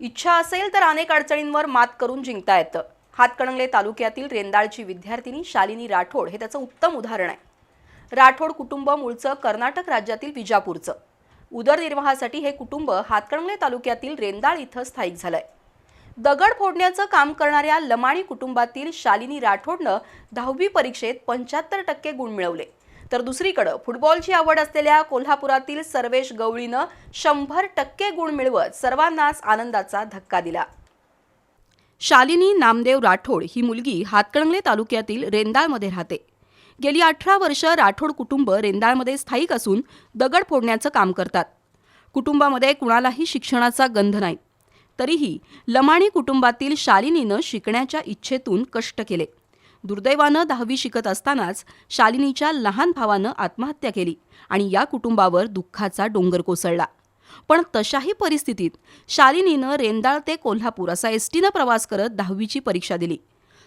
इच्छा असेल तर अनेक अडचणींवर मात करून जिंकता येतं. हातकणंगले तालुक्यातील रेंदाळची विद्यार्थिनी शालिनी राठोड हे त्याचं उत्तम उदाहरण आहे. राठोड कुटुंब मूळचं कर्नाटक राज्यातील विजापूरचं. उदरनिर्वाहासाठी हे कुटुंब हातकणंगले तालुक्यातील रेंदाळ इथं स्थायिक झालंय. दगड फोडण्याचं काम करणाऱ्या लमाणी कुटुंबातील शालिनी राठोडनं दहावी परीक्षेत पंच्याहत्तर टक्के गुण मिळवले. तर दुसरीकडं फुटबॉलची आवड असलेल्या कोल्हापुरातील सर्वेश गवळीनं शंभर टक्के गुण मिळवत सर्वांनाच आनंदाचा धक्का दिला. शालिनी नामदेव राठोड ही मुलगी हातकणंगले तालुक्यातील रेंदाळमध्ये राहते. गेली अठरा वर्ष राठोड कुटुंब रेंदाळमध्ये स्थायिक असून दगड फोडण्याचं काम करतात. कुटुंबामध्ये कुणालाही शिक्षणाचा गंध नाही. तरीही लमाणी कुटुंबातील शालिनीनं शिकण्याच्या इच्छेतून कष्ट केले. दुर्दैवानं दहावी शिकत असतानाच शालिनीच्या लहान भावानं आत्महत्या केली आणि या कुटुंबावर दुःखाचा डोंगर कोसळला. पण तशाही परिस्थितीत शालिनीनं रेंदाळ ते कोल्हापूर असा एस टीनं प्रवास करत दहावीची परीक्षा दिली.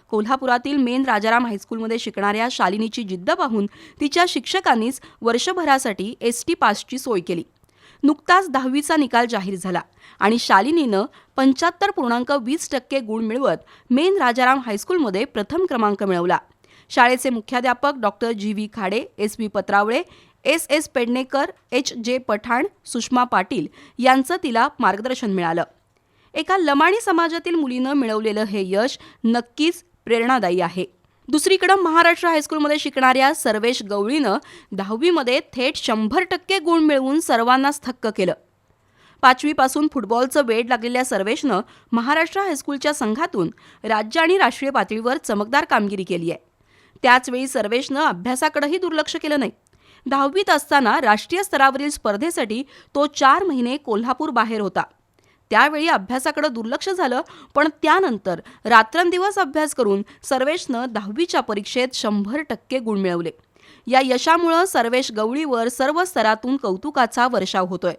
कोल्हापुरातील मेन राजाराम हायस्कूलमध्ये शिकणाऱ्या शालिनीची जिद्द पाहून तिच्या शिक्षकांनीच वर्षभरासाठी एस टी पासची सोय केली. नुकताच दहावीचा निकाल जाहीर झाला आणि शालिनीनं पंच्याहत्तर पूर्णांक वीस टक्के गुण मिळवत मेन राजाराम हायस्कूलमध्ये प्रथम क्रमांक मिळवला. शाळेचे मुख्याध्यापक doctor G V Khade S V Patravale S S Pednekar H J Pathan Sushma Patil यांचं तिला मार्गदर्शन मिळालं. एका लमाणी समाजातील मुलीनं मिळवलेलं हे यश नक्कीच प्रेरणादायी आहे. दुसरीकडं महाराष्ट्र हायस्कूलमध्ये शिकणाऱ्या सर्वेश गवळीनं दहावीमध्ये थेट शंभर टक्के गुण मिळवून सर्वांनाच थक्क केलं. पाचवीपासून फुटबॉलचं वेड लागलेल्या सर्वेशनं महाराष्ट्र हायस्कूलच्या संघातून राज्य आणि राष्ट्रीय पातळीवर चमकदार कामगिरी केली आहे. त्याचवेळी सर्वेशनं अभ्यासाकडेही दुर्लक्ष केलं नाही. दहावीत असताना राष्ट्रीय स्तरावरील स्पर्धेसाठी तो चार महिने कोल्हापूर बाहेर होता. त्यावेळी अभ्यासाकडे दुर्लक्ष झालं पण त्यानंतर रात्रंदिवस अभ्यास करून सर्वेशनं दहावीच्या परीक्षेत शंभर टक्के गुण मिळवले. या यशामुळं सर्वेश गवळीवर सर्व स्तरातून कौतुकाचा वर्षाव होतोय.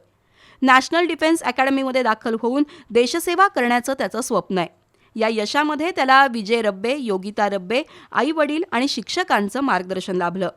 नॅशनल डिफेन्स अकॅडमीमध्ये दाखल होऊन देशसेवा करण्याचं त्याचं स्वप्न आहे. या यशामध्ये त्याला विजय रब्बे योगिता रब्बे आई वडील आणि शिक्षकांचं मार्गदर्शन लाभलं.